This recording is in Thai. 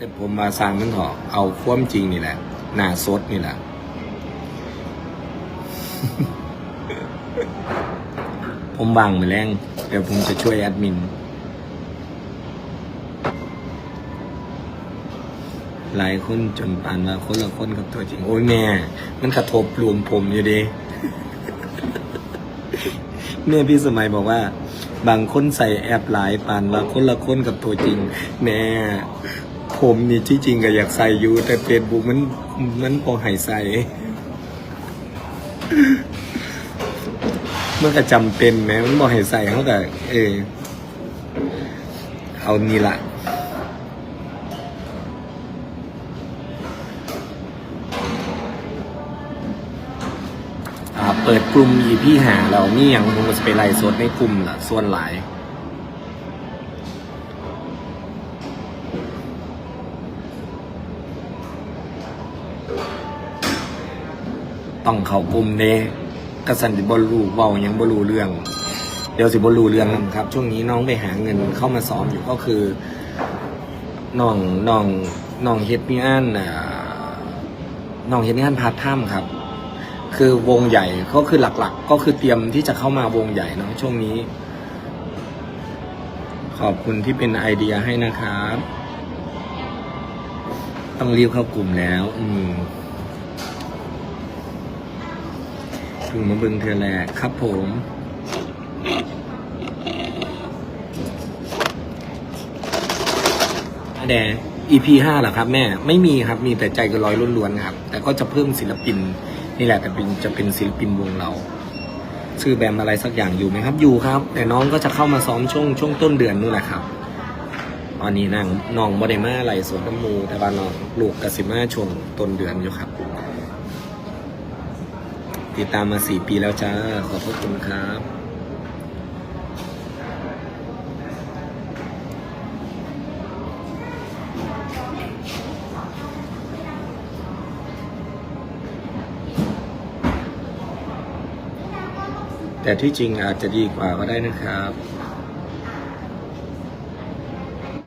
แต่ผมมาสร้างมันเถอะเอาความจริงนี่แหละหน้าสดนี่แหละผมวางไปแรงเดี๋ยวผมจะช่วยแอดมิน หลายคนจนปานว่าคนละคนกับตัวจริง โอ้ยแม่ มันกระทบรวมผมอยู่ดีแม่พี่สมัยบอกว่า บางคนใส่แอปหลายปานว่าคนละคนกับตัวจริงแน่ ผมนี่ที่จริงก็อยากใส่อยู่ แต่เฟซบุ๊กมันมันพอให้ใส่มันก็จำเป็นแหมมันบอกให้ใส่เขาแต่เออเอานี่ละอ่าเปิดกลุ่มอีพี่หาเรานี่ยังผมก็จะไปไล่สดในกลุ่มละส่วนหลาย ต้องเข้ากลุ่มเด้กระสันสิบรูเว้ายังบรูเรื่อง เดี๋ยวสิบรูเรื่องครับ ช่วงนี้น้องไปหาเงินเข้ามาซ้อมอยู่ก็คือน้องน้องน้องเฮ็ดงานอ่าน้องเฮ็ดงานพาร์ทไทม์ครับ คือวงใหญ่ก็คือหลักๆ ก็คือเตรียมที่จะเข้ามาวงใหญ่เนาะช่วงนี้ ขอบคุณที่เป็นไอเดียให้นะครับ ต้องรีบเข้ากลุ่มแล้ว อืม ถึงมาบึงเธอแหละครับผม แด EP ห้าเหรอครับแม่ ไม่มีครับ มีแต่ใจกันร้อยล้วนๆครับ แต่ก็จะเพิ่มศิลปิน นี่แหละแต่เป็นจะเป็นศิลปินวงเรา ชื่อแบมอะไรสักอย่างอยู่ไหมครับ อยู่ครับ แต่น้องก็จะเข้ามาซ้อมช่วงช่วงต้นเดือนนู่นแหละครับตอนนี้นางน้องบไดมาอะไรสวนน้ำมูแต่ว่าน้องลูกกสิมาช่วงต้นเดือนอยู่ครับ ติดตามมาสี่ปีแล้วจ้า ขอบพระคุณครับแต่ที่จริงอาจจะดีกว่าก็ได้นะครับ